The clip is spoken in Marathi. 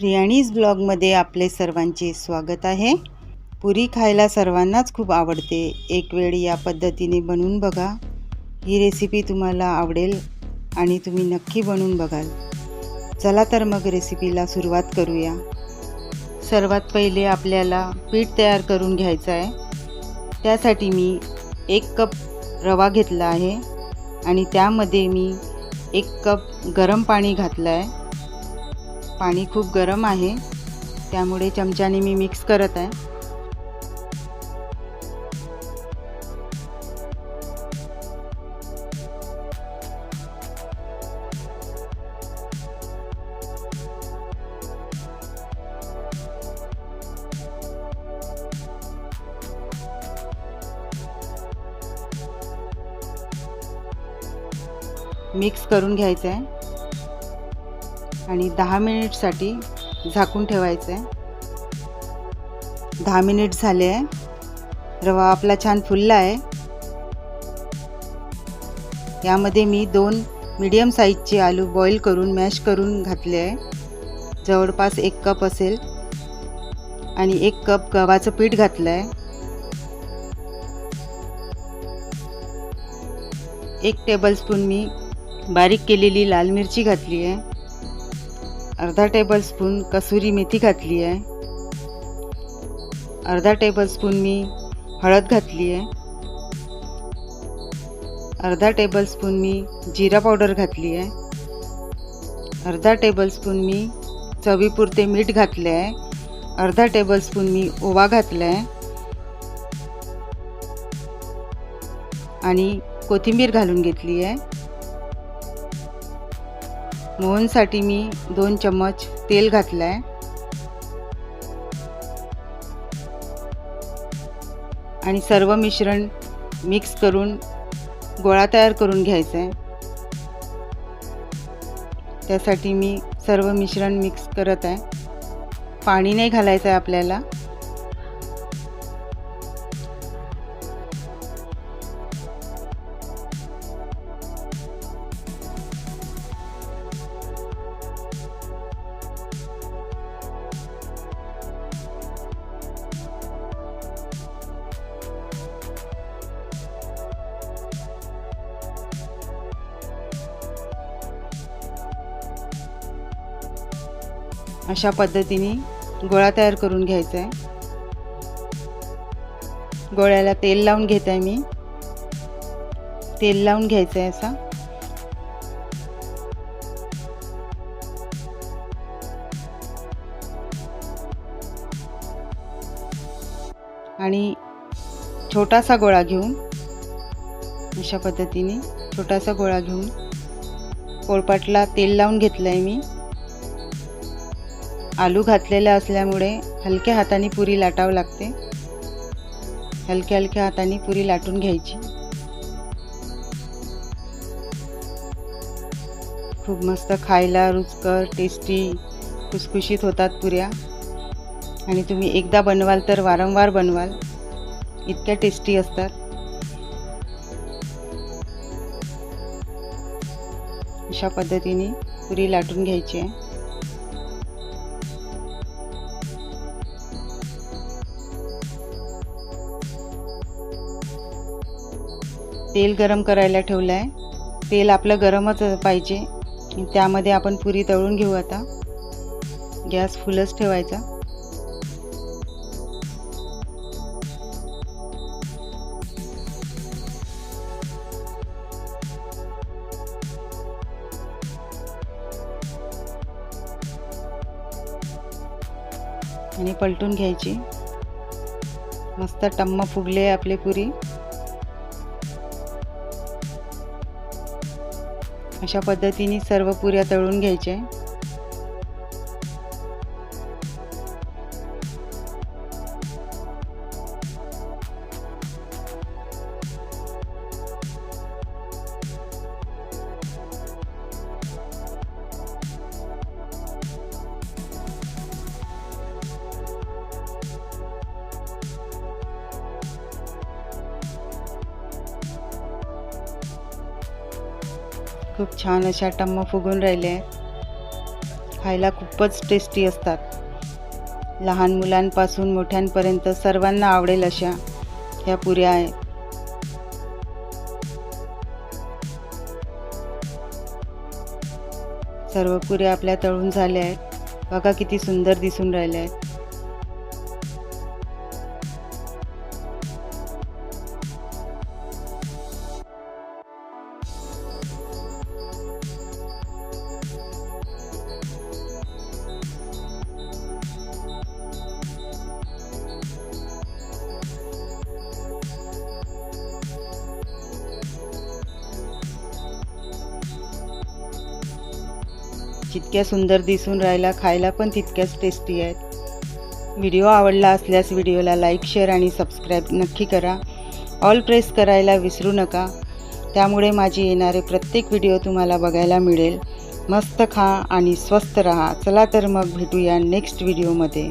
प्रियाणीज ब्लॉगमध्ये आपले सर्वांचे स्वागत आहे. पुरी खायला सर्वांनाच खूप आवडते. एक वेळ या पद्धतीने बनवून बघा. ही रेसिपी तुम्हाला आवडेल आणि तुम्ही नक्की बनवून बघाल. चला तर मग रेसिपीला सुरुवात करूया. सर्वात पहिले आपल्याला पीठ तयार करून घ्यायचं आहे. त्यासाठी मी एक कप रवा घेतला आहे आणि त्यामध्ये मी एक कप गरम पाणी घातलं आहे. पाणी खूप गरम आहे. त्यामुळे चमच्याने मी मिक्स करत आहे. मिक्स करून घ्यायचं आहे आणि दहा मिनिटसाठी झाकून ठेवायचं आहे दहा मिनिट झाले आहे. रवा आपला छान फुलला आहे. यामध्ये मी दोन मीडियम साईजचे आलू बॉईल करून मॅश करून घातले आहे. जवळपास एक कप असेल. आणि एक कप गव्हाचं पीठ घातलं आहे. एक टेबलस्पून मी बारीक केलेली लाल मिरची घातली आहे. अर्धा टेबलस्पून कसुरी मेथी घातली आहे. अर्धा टेबलस्पून मी हळद घातली आहे. अर्धा टेबलस्पून मी जिरा पावडर घातली आहे. अर्धा टेबलस्पून मी चवीपुरते मीठ घातले आहे. अर्धा टेबलस्पून मी ओवा घातला आहे. आणि कोथिंबीर घालून घेतली आहे. मोहनसाठी मी दोन चम्मच तेल घातलं आहे आणि सर्व मिश्रण मिक्स करून गोळा तयार करून घ्यायचा आहे त्यासाठी मी सर्व मिश्रण मिक्स करत आहे. पाणी नाही घालायचं आहे आपल्याला. अशा पद्धतीने गोळा तयार करून घ्यायचा आहे गोळ्याला तेल लावून घेत आहे मी. तेल लावून घ्यायचं आहे असा. आणि छोटासा गोळा घेऊन अशा पद्धतीने छोटासा गोळा घेऊन पोळपाटला तेल लावून घेतलं आहे मी. आलू घातलेलं असल्यामुळे हलक्या हाताने पुरी लाटावं लागते. हलक्या हलक्या हाताने पुरी लाटून घ्यायची. खूप मस्त खायला रुचकर टेस्टी खुसखुशीत होतात पुऱ्या. आणि तुम्ही एकदा बनवाल तर वारंवार बनवाल. इतक्या टेस्टी असतात. अशा पद्धतीने पुरी लाटून घ्यायची आहे. तेल गरम करायला ठेवलं आहे तेल आपलं गरमच पाहिजे. त्यामध्ये आपण पुरी तळून घेऊ आता. गॅस फुलच ठेवायचा. आणि पलटून घ्यायची. मस्त टम्म फुगले आपले पुरी. अशा पद्धतीने सर्व पुऱ्या तळून घ्यायच्या. खूप छान अशा टम्म फुगून राहिले. आहेत खायला खूपच टेस्टी असतात. लहान मुलांपासून मोठ्यांपर्यंत सर्वांना आवडेल अशा ह्या पुऱ्या आहेत सर्व पुऱ्या आपल्या तळून झाल्या आहेत. बघा किती सुंदर दिसून राहिल्या आहेत. जितक्या सुंदर दिसून राहिला खायला पण तितक्याच टेस्टी आहेत. व्हिडिओ आवडला असल्यास व्हिडिओला लाईक शेअर आणि सबस्क्राईब नक्की करा. ऑल प्रेस करायला विसरू नका. त्यामुळे माझी येणारे प्रत्येक व्हिडिओ तुम्हाला बघायला मिळेल. मस्त खा आणि स्वस्त रहा. चला तर मग भेटूया नेक्स्ट व्हिडिओमध्ये